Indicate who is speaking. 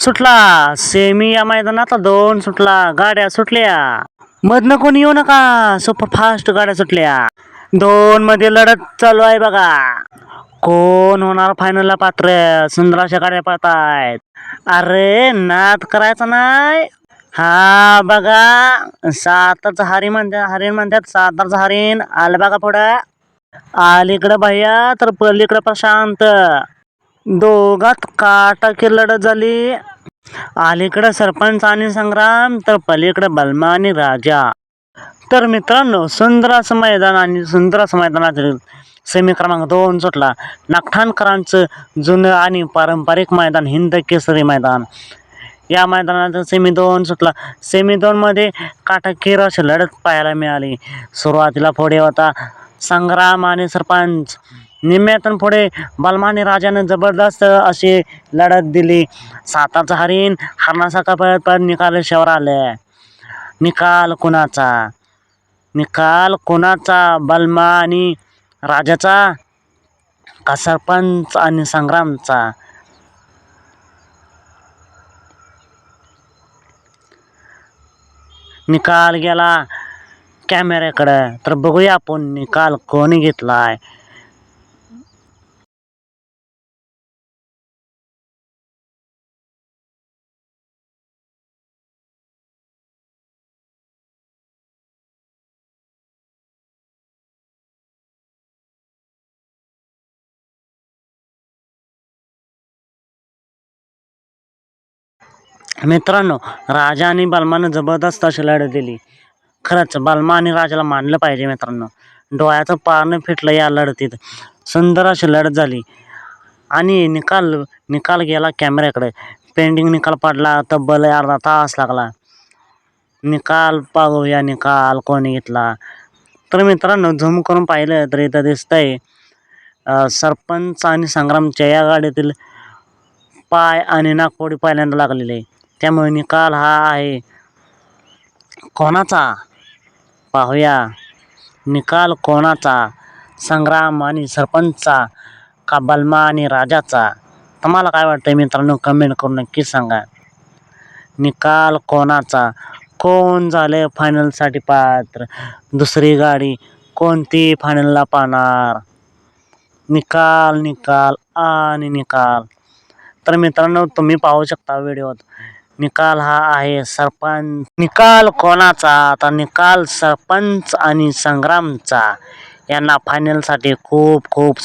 Speaker 1: सुटला. सेमी या मैदानात दोन सुटला. गाड्या सुटल्या. मधनं कोणी येऊ नका. सुपर फास्ट गाड्या सुटल्या. दोन मध्ये लढत चालू आहे बघा. कोण होणार फायनलला पात्र? सुंदर अशा गाड्या पाहतायत अरे नाद करायचा नाही. हा बघा. सातारचं हरिण म्हणतात हरिण म्हणतात सातारचं हरिण आलं बघा पुढं. आलीकडं भैया तर पलीकडं प्रशांत. दोघात काटाकी लढत झाली. अलीकडं सरपंच आणि संग्राम तर पलीकडं बलमा आणि राजा. तर मित्रांनो सुंदर असं मैदान आणि सुंदर असं मैदानातील सेमी क्रमांक दोन सुटला. नागठाणकरांचं जुनं आणि पारंपरिक मैदान हिंद केसरी मैदान. या मैदानात सेमी दोन सुटला. सेमी दोनमध्ये काटाकीर अशी लढत पाहायला मिळाली. सुरुवातीला पुढे होता संग्राम आणि सरपंच. निम्म्यातून पुढे बलमाने राजाने राजानं जबरदस्त अशी लढत दिली. साताचा हरिण हरणासारखा पळत पळत निकाल शेवर आले निकाल कुणाचा? निकाल कोणाचा? बलमा आणि राजाचा का सरपंच आणि संग्रामचा? निकाल गेला कॅमेऱ्याकडं. तर बघूया आपण निकाल कोणी घेतलाय? मित्रांनो राजा आणि बालमानं जबरदस्त अशी लढत दिली. खरंच बालमा आणि राजाला मानलं पाहिजे मित्रांनो. डोळ्याचं पारणं फिटलं या लढतीत. सुंदर अशी लढत झाली. आणि निकाल निकाल गेला कॅमेऱ्याकडे. पेंडिंग निकाल पडला तब्बल अर्धा तास लागला. निकाल पाहूया निकाल कोणी घेतला? तर मित्रांनो झूम करून पाहिलं तर इथं दिसतंय सरपंच आणि संग्रामच्या या गाडीतील पाय आणि नागपोडी पहिल्यांदा लागलेले. आहे त्यामुळे निकाल हा आहे. कोणाचा? पाहूया. निकाल कोणाचा? संग्राम आणि सरपंचचा का बलमा आणि राजाचा? तुम्हाला काय वाटतं मित्रांनो? कमेंट करून नक्की सांगा. निकाल कोणाचा? कोण झाले फायनलसाठी पात्र? दुसरी गाडी कोणती फायनलला पाहणार? निकाल निकाल आणि निकाल. तर मित्रांनो तुम्ही पाहू शकता व्हिडिओत निकाल हा आहे सरपंच. निकाल कोणाचा? आता निकाल सरपंच आणि संग्रामचा. यांना फायनलसाठी खूप खूप